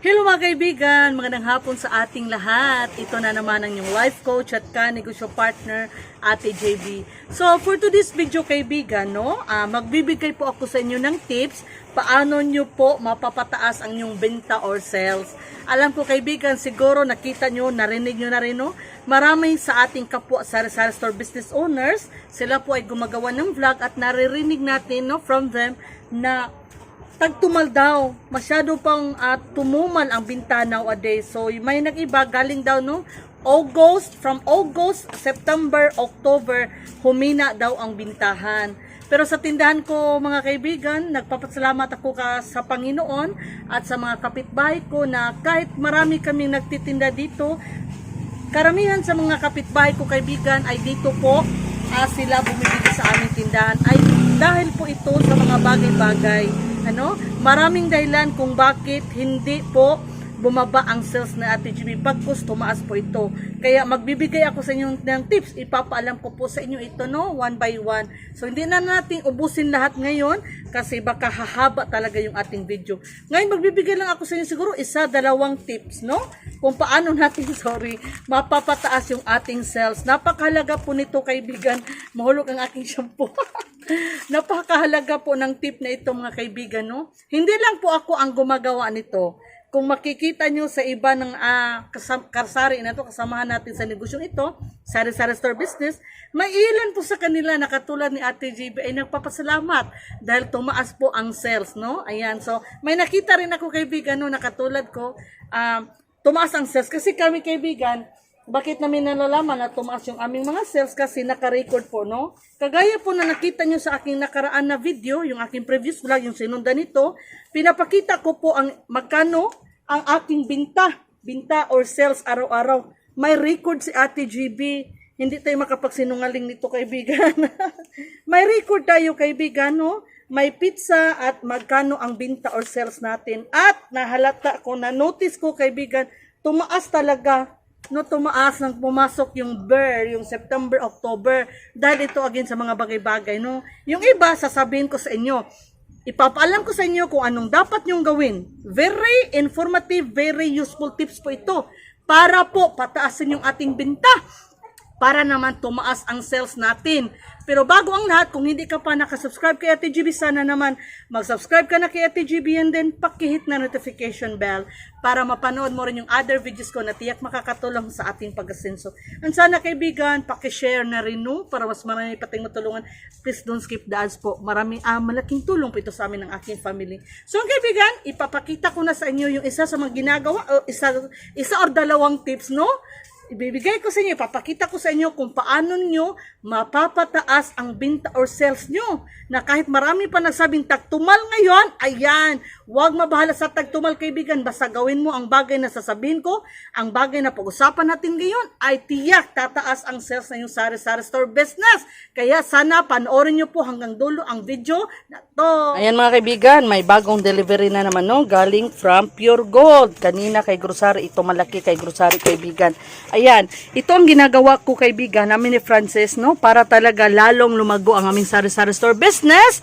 Hello mga kaibigan, magandang hapon sa ating lahat. Ito na naman ang yung life coach at ka-negosyo partner, Ate JB. So for today's video kaibigan, no, ah, magbibigay po ako sa inyo ng tips paano nyo po mapapataas ang yung benta or sales. Alam ko kaibigan, siguro nakita nyo, narinig nyo na rin, no? Marami sa ating kapwa sari-sari store business owners, sila po ay gumagawa ng vlog at naririnig natin no, from them na tagtumal daw. Masyado pang ah, tumumal ang binta nowadays. So, may nag-iba, galing daw no, August, from August, September, October, humina daw ang bintahan. Pero sa tindahan ko, mga kaibigan, nagpapasalamat ako ka sa Panginoon at sa mga kapitbahay ko na kahit marami kaming nagtitinda dito, karamihan sa mga kapitbahay ko kaibigan ay dito po ah, sila bumibili sa aming tindahan ay dahil po ito sa mga bagay-bagay ano maraming dahilan kung bakit hindi po bumaba ang sales na Ate Jimmy. Pagkus tumaas po ito. Kaya magbibigay ako sa inyo ng tips. Ipapaalam ko po sa inyo ito no? One by one. So hindi na natin ubusin lahat ngayon kasi baka hahaba talaga yung ating video. Ngayon magbibigay lang ako sa inyo siguro isa dalawang tips no? Kung paano natin sorry mapapataas yung ating sales. Napakahalaga po nito kaibigan. Mahulog ang aking shampoo. Napakahalaga po ng tip na ito mga kaibigan, no? Hindi lang po ako ang gumagawa nito. Kung makikita nyo sa iba ng ah, kasam- karsari na to, kasamahan natin sa negosyong ito, sari-sari store business, may ilan po sa kanila na katulad ni Ate JB ay nagpapasalamat dahil tumaas po ang sales, no? Ayan, so may nakita rin ako kaibigan, no, na katulad ko, ah, tumaas ang sales. Kasi kami kaibigan, bakit namin nalalaman na tumaas yung aming mga sales kasi naka-record po, no? Kagaya po na nakita nyo sa aking nakaraan na video, yung aking previous vlog, yung sinundan nito, pinapakita ko po ang magkano ang aking binta, binta or sales araw-araw. May record si Ate GB. Hindi tayo makapagsinungaling nito, kaibigan. May record tayo, kaibigan, no? May pizza at magkano ang binta or sales natin. At nahalata ko, na notice ko, kaibigan, tumaas talaga no tumaas nang pumasok yung BER, yung September, October, dahil ito again sa mga bagay-bagay, no? Yung iba, sasabihin ko sa inyo, ipapaalam ko sa inyo kung anong dapat nyong gawin. Very informative, very useful tips po ito para po pataasin yung ating binta para naman tumaas ang sales natin. Pero bago ang lahat, kung hindi ka pa nakasubscribe kay Ate GB, sana naman mag-subscribe ka na kay Ate GB and then pakihit na notification bell para mapanood mo rin yung other videos ko na tiyak makakatulong sa ating pag-asenso. And sana kaibigan, pakishare na rin no, para mas marami pating matulungan. Please don't skip the ads po. Maraming ah, malaking tulong po ito sa amin ng aking family. So kaibigan, ipapakita ko na sa inyo yung isa sa mga ginagawa, o isa, isa or dalawang tips, no? Ibibigay ko sa inyo, papakita ko sa inyo kung paano nyo mapapataas ang binta or sales nyo. Na kahit marami pa nagsabing tagtumal ngayon, ayan, huwag mabahala sa tagtumal kaibigan, basta gawin mo ang bagay na sasabihin ko, ang bagay na pag-usapan natin ngayon ay tiyak tataas ang sales na yung sari-sari store business. Kaya sana panoorin nyo po hanggang dulo ang video na to. Ayan mga kaibigan, may bagong delivery na naman no, galing from Pure Gold. Kanina kay Grocery, ito malaki kay Grocery kaibigan. Ayan, ito ang ginagawa ko kaibigan namin ni Francis, no? Para talaga lalong lumago ang aming sari-sari store business.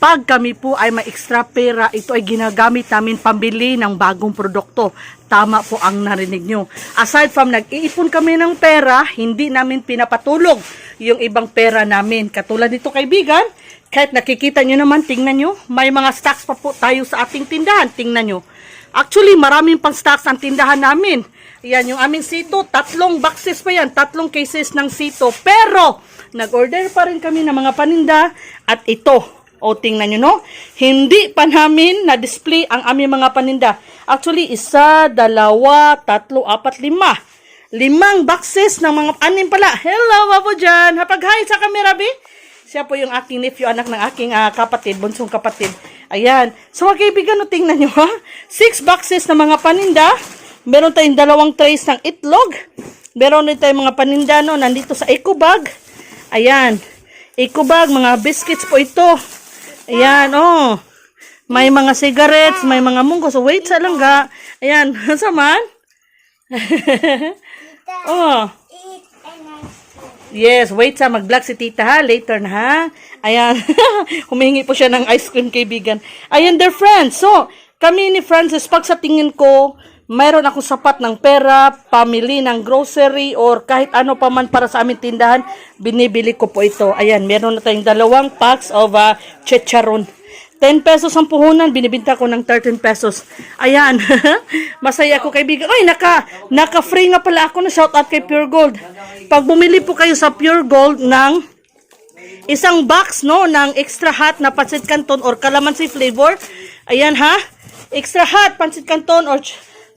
Pag kami po ay may extra pera, ito ay ginagamit namin pambili ng bagong produkto. Tama po ang narinig nyo. Aside from nag-iipon kami ng pera, hindi namin pinapatulog yung ibang pera namin. Katulad nito kaibigan, kahit nakikita nyo naman, tingnan nyo, may mga stocks pa po tayo sa ating tindahan. Tingnan nyo. Actually, maraming pang stocks ang tindahan namin. Yan, yung aming sito, tatlong boxes pa yan, tatlong cases ng sito. Pero, nag-order pa rin kami ng mga paninda at ito, o tingnan nyo no, hindi pa namin na-display ang aming mga paninda. Actually, isa, dalawa, tatlo, apat, lima. Limang boxes ng mga anim pala. Hello, Wapo dyan. Hapag-hi sa camera, B. Siya po yung aking nephew, anak ng aking ah, kapatid, bunsong kapatid. Ayan. So, mga kaibigan, no, tingnan nyo, ha? Six boxes ng mga paninda. Meron tayong dalawang trays ng itlog. Meron din tayong mga paninda, no, nandito sa eco bag. Ayan. Eco bag, mga biscuits po ito. Ayan, oh. May mga cigarettes, may mga munggo. So, wait sa langga. Ayan, saman. oh. Yes, wait sa mag-vlog si tita ha. Later na ha. Ayan. Humingi po siya ng ice cream kaibigan. Ayan, dear friends. So, kami ni Francis, pag sa tingin ko, mayroon ako sapat ng pera, pamili ng grocery, or kahit ano pa man para sa aming tindahan, binibili ko po ito. Ayan, meron na tayong dalawang packs of uh, chicharon. 10 pesos ang puhunan, binibinta ko ng 13 pesos. Ayan, masaya ako kaibigan. Ay, naka, naka-free nga pala ako na shoutout kay Pure Gold. Pag bumili po kayo sa Pure Gold ng isang box no ng extra hot na pancit canton or calamansi flavor. Ayan ha. Extra hot pancit canton or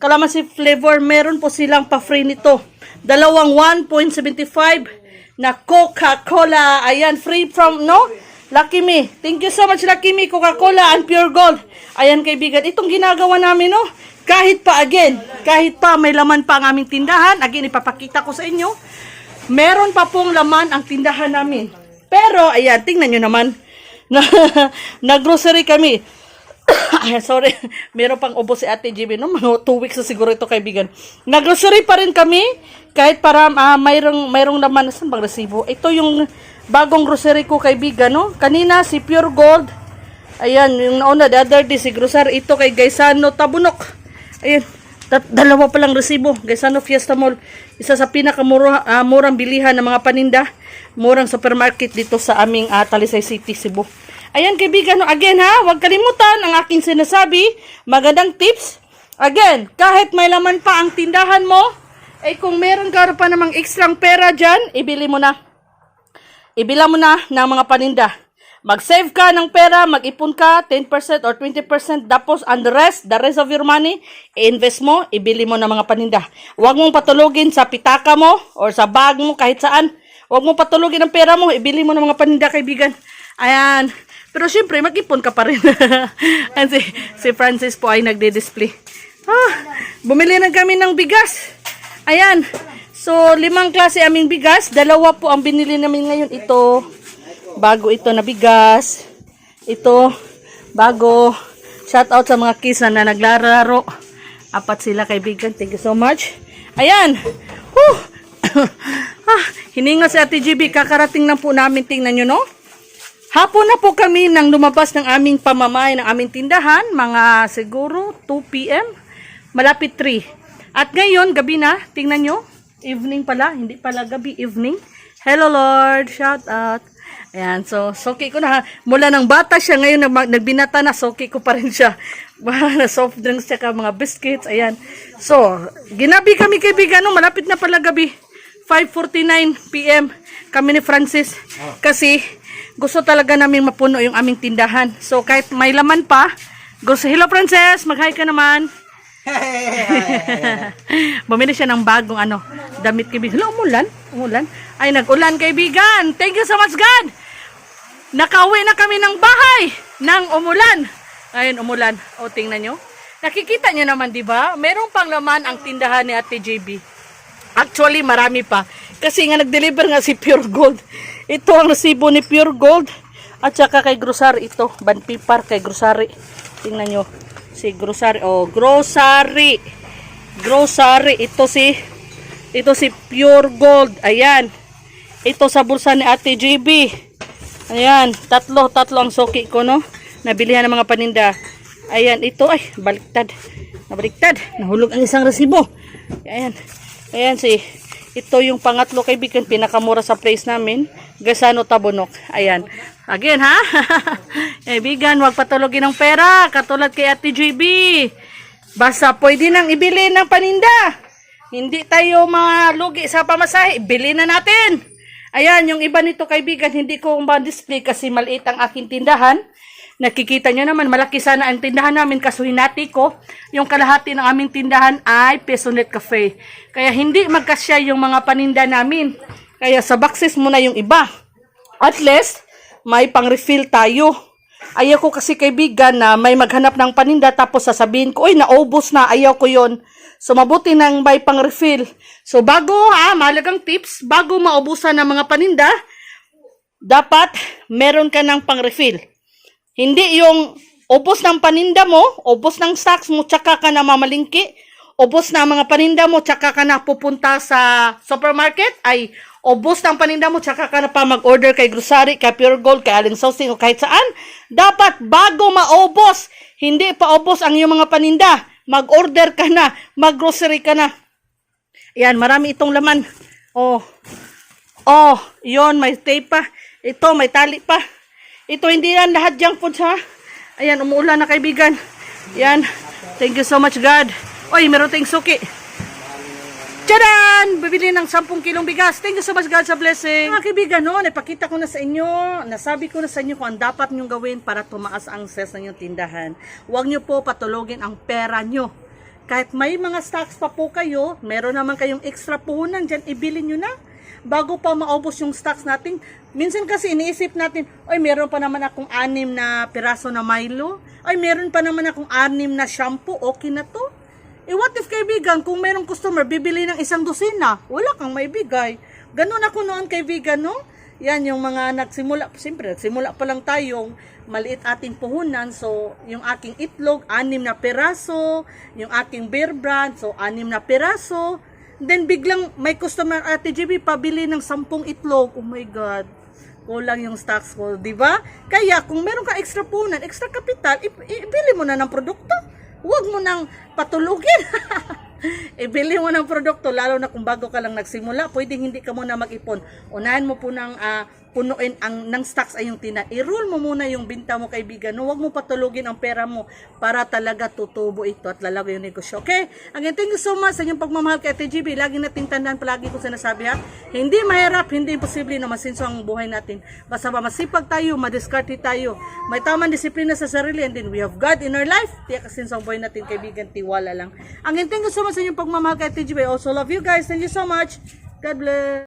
calamansi flavor, meron po silang pa-free nito. Dalawang 1.75 na Coca-Cola. Ayan, free from no? Lucky Me. Thank you so much Lucky Me, Coca-Cola and Pure Gold. Ayan kaibigan, itong ginagawa namin no. Kahit pa again, kahit pa may laman pa ang aming tindahan, again ipapakita ko sa inyo meron pa pong laman ang tindahan namin. Pero, ayan, tingnan nyo naman. Na, nag-grocery kami. Sorry. Meron pang ubo si Ate GB. No? Mga two weeks na siguro ito, kaibigan. Nag-grocery pa rin kami. Kahit para ah, mayroong, mayroong laman. Saan bang resibo? Ito yung bagong grocery ko, kaibigan. No? Kanina, si Pure Gold. Ayan, yung nauna, the other day, si grocery. Ito kay Gaisano Tabunok. Ayan. Tat- dalawa pa lang resibo. Gaisano Fiesta Mall. Isa sa pinakamurang ah, murang bilihan ng mga paninda. Murang supermarket dito sa aming ah, Talisay City, Cebu. Ayan kaibigan, no, again ha, huwag kalimutan ang aking sinasabi. Magandang tips. Again, kahit may laman pa ang tindahan mo, eh kung meron ka pa namang ekstrang pera dyan, ibili mo na. Ibila mo na ng mga paninda. Mag-save ka ng pera, mag-ipon ka 10% or 20%, tapos and the rest, the rest of your money, i-invest mo, ibili mo ng mga paninda. Huwag mong patulugin sa pitaka mo or sa bag mo kahit saan. Huwag mong patulugin ang pera mo, ibili mo ng mga paninda, kaibigan. Ayan. Pero syempre, mag-ipon ka pa rin. And si, si Francis po ay nagde-display. Ah, bumili na kami ng bigas. Ayan. So, limang klase aming bigas. Dalawa po ang binili namin ngayon. Ito, bago ito na bigas. Ito, bago. Shout out sa mga kids na, na naglalaro. Apat sila kaibigan. Thank you so much. Ayan. Whew. ah, hininga si Ate GB. Kakarating lang po namin. Tingnan nyo, no? Hapon na po kami nang lumabas ng aming pamamay ng aming tindahan. Mga siguro 2 p.m. Malapit 3. At ngayon, gabi na. Tingnan nyo. Evening pala. Hindi pala gabi. Evening. Hello Lord. Shout out. Ayan, so, soki ko na. Mula ng bata siya, ngayon nag nagbinata na, soki ko pa rin siya. na soft drinks, tsaka mga biscuits, ayan. So, ginabi kami kaibigan, no? malapit na pala gabi. 5.49 p.m. kami ni Francis. Kasi, gusto talaga namin mapuno yung aming tindahan. So, kahit may laman pa, gusto, hello Francis, mag-hi ka naman. Bumili siya ng bagong ano, damit kaibigan. Hello, umulan? Umulan? Ay, nag-ulan kaibigan. Thank you so much God. Nakauwi na kami ng bahay ng umulan. Ayun, umulan. O, tingnan nyo. Nakikita nyo naman, di ba? Meron pang laman ang tindahan ni Ate JB. Actually, marami pa. Kasi nga nag-deliver nga si Pure Gold. Ito ang resibo ni Pure Gold. At saka kay Grocery ito. Banpipar kay Grocery. Tingnan nyo. Si Grocery. Oh, Grocery. Grocery. Ito si ito si Pure Gold. Ayan. Ito sa bulsa ni Ate JB. Ayan. Tatlo. Tatlo ang soki ko, no? Nabilihan ng mga paninda. Ayan. Ito. Ay, baliktad. Nabaliktad. Nahulog ang isang resibo. Ayan. Ayan si ito yung pangatlo kaibigan pinakamura sa place namin. Gasano Tabunok. Ayan. Again ha. kaibigan, huwag patulogin ng pera katulad kay Ate JB. Basta pwede nang ibili ng paninda. Hindi tayo malugi sa pamasahe. Bili na natin. Ayan, yung iba nito kaibigan, hindi ko ma-display kasi maliit ang aking tindahan. Nakikita nyo naman, malaki sana ang tindahan namin kaso hinati ko. Yung kalahati ng aming tindahan ay Pesonet Cafe. Kaya hindi magkasya yung mga paninda namin. Kaya sa boxes muna yung iba. At least, may pang-refill tayo. Ayaw ko kasi kaibigan na may maghanap ng paninda tapos sasabihin ko, uy, naubos na, ayaw ko yon So, mabuti nang may pang-refill. So, bago ha, mahalagang tips, bago maubusan ng mga paninda, dapat meron ka ng pang-refill. Hindi yung ubos ng paninda mo, ubos ng stocks mo, tsaka ka na mamalingki, ubos na mga paninda mo, tsaka ka na pupunta sa supermarket, ay ubos ng paninda mo, tsaka ka na pa mag-order kay grocery, kay Pure Gold, kay Allen Sourcing, o kahit saan, dapat bago maubos, hindi pa ubos ang iyong mga paninda, mag-order ka na, mag-grocery ka na. Yan, marami itong laman. Oh, oh, yon may tape pa. Ito, may tali pa. Ito, hindi yan lahat junk foods, ha? Ayan, umuulan na kaibigan. Yan, thank you so much, God. Oy, meron tayong suki. Tcharan! Bibili ng 10 kilong bigas. Thank you so much God sa blessing. Mga kaibigan, no, napakita ko na sa inyo, nasabi ko na sa inyo kung ang dapat nyong gawin para tumaas ang sales ng inyong tindahan. Huwag nyo po patulogin ang pera nyo. Kahit may mga stocks pa po kayo, meron naman kayong extra puhunan dyan, ibili nyo na. Bago pa maubos yung stocks natin. Minsan kasi iniisip natin, ay meron pa naman akong anim na piraso na Milo. Ay meron pa naman akong anim na shampoo, okay na to. Eh what if kaibigan, kung merong customer bibili ng isang dosina, wala kang maibigay. Ganun ako noon kaibigan, no? Yan yung mga nagsimula, siyempre nagsimula pa lang tayong maliit ating puhunan. So, yung aking itlog, anim na peraso. Yung aking bear brand, so anim na peraso. Then biglang may customer, Ate GB, pabili ng sampung itlog. Oh my God kulang yung stocks ko, di ba? Kaya kung meron ka extra punan, extra i- ibili mo na ng produkto. Huwag mo nang patulugin. ibili mo ng produkto, lalo na kung bago ka lang nagsimula, pwedeng hindi ka muna mag-ipon. Unahin mo po ng ah, punuin ang ng stocks ay yung tina. I-roll mo muna yung binta mo kaibigan. No, huwag mo patulugin ang pera mo para talaga tutubo ito at lalago yung negosyo. Okay? Again, thank you so much sa inyong pagmamahal kay TGB. Lagi nating tandaan palagi ko sinasabi ha. Hindi mahirap, hindi imposible na masinso ang buhay natin. Basta ba masipag tayo, madiskarte tayo. May tamang disiplina sa sarili and then we have God in our life. Tiyak kasinso ang buhay natin kaibigan, tiwala lang. Again, thank you so much sa inyong pagmamahal kay TGB. Also love you guys. Thank you so much. God bless.